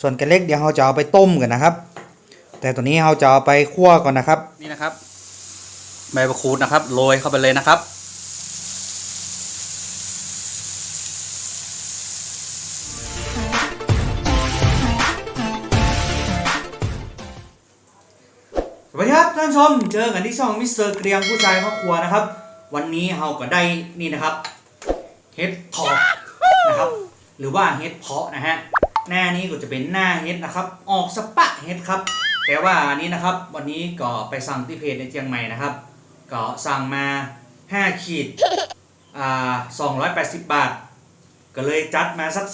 ส่วนแกนเล็กเดี๋ยวเราจะเอาไปต้มกันนะครับ แต่ตัวนี้เราจะเอาไปคั่วก่อนนะครับ นี่นะครับ ใบมะกรูดนะครับโรยเข้าไปเลยนะครับ สวัสดีครับท่านผู้ชมเจอกันที่ช่องมิสเตอร์เกรียงผู้ชายครอบครัวนะครับ วันนี้เราก็ได้นี่นะครับเฮ็ดทอปนะครับ หรือว่าเฮ็ดเพาะนะฮะ หน้านี้ก็จะเป็นหน้าเฮ็ดนะครับ ออกสปะเฮ็ดครับ แต่ว่าอันนี้นะครับ วันนี้ก็ไปสั่งที่เพจในเชียงใหม่นะครับ ก็สั่งมา 5 ขีด อ่า 280 บาท ก็เลยจัดมาสัก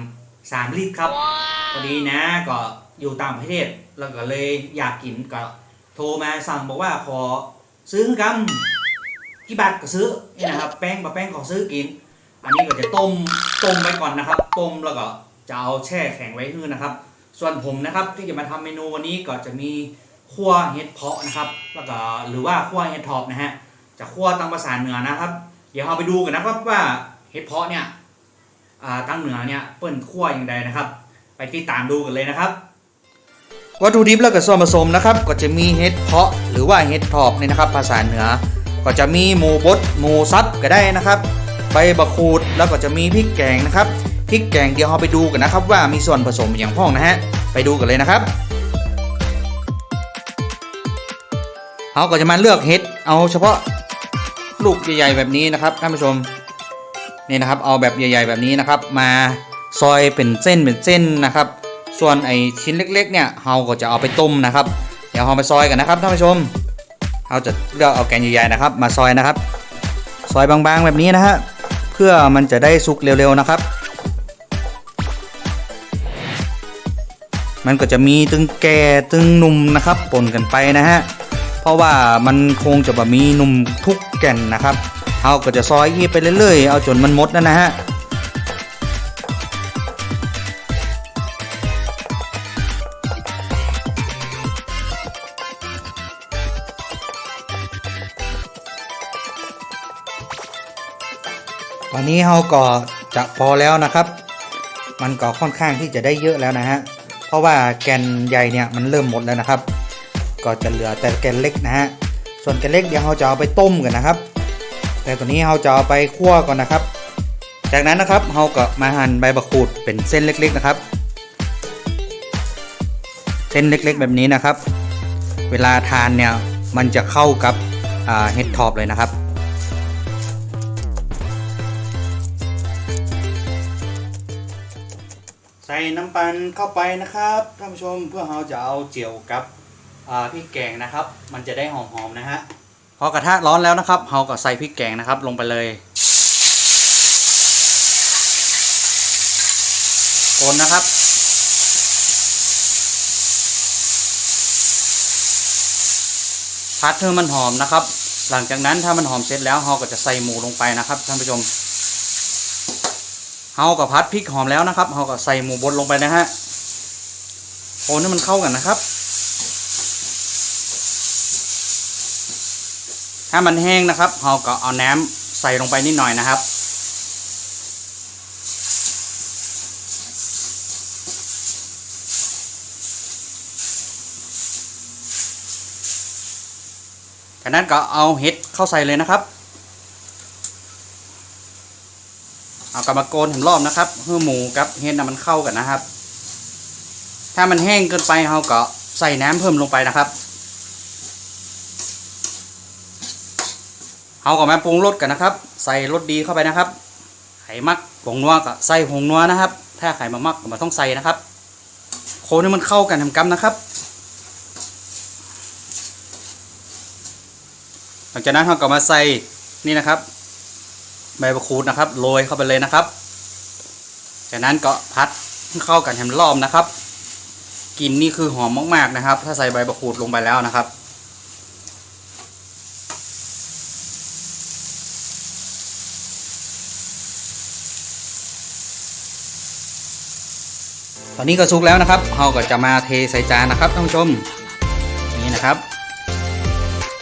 3 3 ลิตรครับ พอดีนะก็อยู่ต่างประเทศ แล้วก็เลยอยากกินก็โทรมาสั่งบอกว่าขอซื้อกัมกี่บาทก็ซื้อนี่นะครับ แป้งบะแป้งขอซื้อกิน อันนี้ก็จะต้มต้มไว้ก่อนนะครับ ต้มแล้วก็ จะเอาแช่แข็งไว้ให้นะครับ ส่วนผมนะครับที่จะมาทำเมนูวันนี้ก็จะมีคั่วเห็ดเพาะนะครับ แล้วก็หรือว่าคั่วเห็ดทอบนะฮะจะคั่วตามภาษาเหนือนะครับ เดี๋ยวเราไปดูกันนะครับว่าเห็ดเพาะเนี่ยตั้งเหนือเนี่ยเปิ้นคั่วอย่างไรนะครับ ไปติดตามดูกันเลยนะครับวัตถุดิบแล้วก็ส่วนผสมนะครับ ก็จะมีเห็ดเพาะหรือว่าเห็ดทอบเนี่ยนะครับ ภาษาเหนือ ก็จะมีหมูบดหมูซับก็ได้นะครับ ใบบะขูดแล้วก็จะมีพริกแกงนะครับ พริกแกงเดี๋ยวเราไปดูกันนะครับว่ามีส่วนผสมอย่างพ้องนะฮะไปดูกันเลยนะครับเราก็จะมาเลือกเห็ดเอาเฉพาะลูกใหญ่ๆแบบนี้นะครับท่านผู้ชมนี่นะครับเอาแบบใหญ่ๆแบบนี้นะครับ มาซอยเป็นเส้นเป็นเส้นนะครับ ส่วนไอชิ้นเล็ก ๆ เนี่ยเราก็จะเอาไปต้มนะครับ เดี๋ยวเราไปซอยกันนะครับท่านผู้ชมเราจะเลือกเอาแกนใหญ่ๆนะครับ มาซอยนะครับ ซอยบางๆแบบนี้นะฮะเพื่อมันจะได้สุกเร็วๆนะครับ มันก็จะมีตึงแก่ตึงหนุ่มนะครับปนกันไปนะฮะเพราะว่ามันคงจะแบบมีหนุ่มทุกแก่นนะครับเราก็จะซอยยี่ไปเรื่อยๆเอาจนมันหมดนั่นนะฮะตอนนี้เราก็จะพอแล้วนะครับ มันก็ค่อนข้างที่จะได้เยอะแล้วนะฮะ เพราะว่าแกนใหญ่เนี่ยมันเริ่มหมดแล้วนะครับ ก็จะเหลือแต่แกนเล็กนะฮะส่วนแกนเล็กเดี๋ยวเราจะเอาไปต้มกันนะครับ แต่ตัวนี้เราจะเอาไปคั่วก่อนนะครับ จากนั้นนะครับเราก็มาหั่นใบมะกรูดเป็นเส้นเล็กๆนะครับ เส้นเล็กๆ แบบนี้นะครับ เวลาทานเนี่ยมันจะเข้ากับเห็ดทอบเลยนะครับ ส่น้ำปันเข้าไปนะครับท่านผู้ชมเพื่อเราจะเอาเจียวกับพริกแกงนะครับ มันจะได้หอมๆนะฮะพอกระทะร้อนแล้วนะครับเราก็ใส่พริกแกงนะครับลงไปเลยคนนะครับพัดเพื่อมันหอมนะครับ หลังจากนั้นถ้ามันหอมเสร็จแล้วเราก็จะใส่หมูลงไปนะครับท่านผู้ชม เฮากับพัดพริกหอมแล้วนะครับเฮาก็ใส่หมูบดลงไปนะฮะโคนให้มันเข้ากันนะครับ ถ้ามันแห้งนะครับเฮาก็เอาน้ำใส่ลงไปนิดหน่อยนะครับจากนั้นก็เอาเห็ดเข้าใส่เลยนะครับ เอากลับมาโกนถึงรอบนะครับเพื่อหมูกับเห็ดนะมันเข้ากันนะครับ ถ้ามันแห้งเกินไปเราก็ใส่น้ำเพิ่มลงไปนะครับเอาก็มาปรุงรสกันนะครับ ใส่รสดีเข้าไปนะครับ ไข่มักผงนัวก็ใส่ผงนัวนะครับ ถ้าไข่มามักก็มาต้องใส่นะครับ โคนให้มันเข้ากันทำกำนะครับหลังจากนั้นเราก็มาใส่นี่นะครับ ใบมะกรูดนะครับโรยเข้าไปเลยนะครับ จากนั้นก็พัดเข้ากันให้มันรอบนะครับกลิ่นนี่คือหอมมากๆนะครับ ถ้าใส่ใบมะกรูดลงไปแล้วนะครับ ตอนนี้ก็สุกแล้วนะครับเราก็จะมาเทใส่จานนะครับท่านผู้ชมนี่นะครับ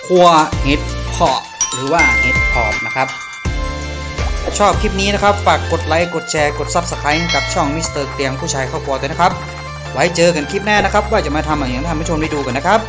คั่วเห็ดเพาะหรือว่าเห็ดพอบนะครับ ชอบคลิปนี้นะครับ ฝากกดไลค์ กดแชร์ กด Subscribe กับช่องมิสเตอร์เตียงผู้ชายเข้าครัวด้วยนะครับ ไว้เจอกันคลิปหน้านะครับ ว่าจะมาทำอะไรอย่างท่านผู้ชมได้ดูกันนะครับ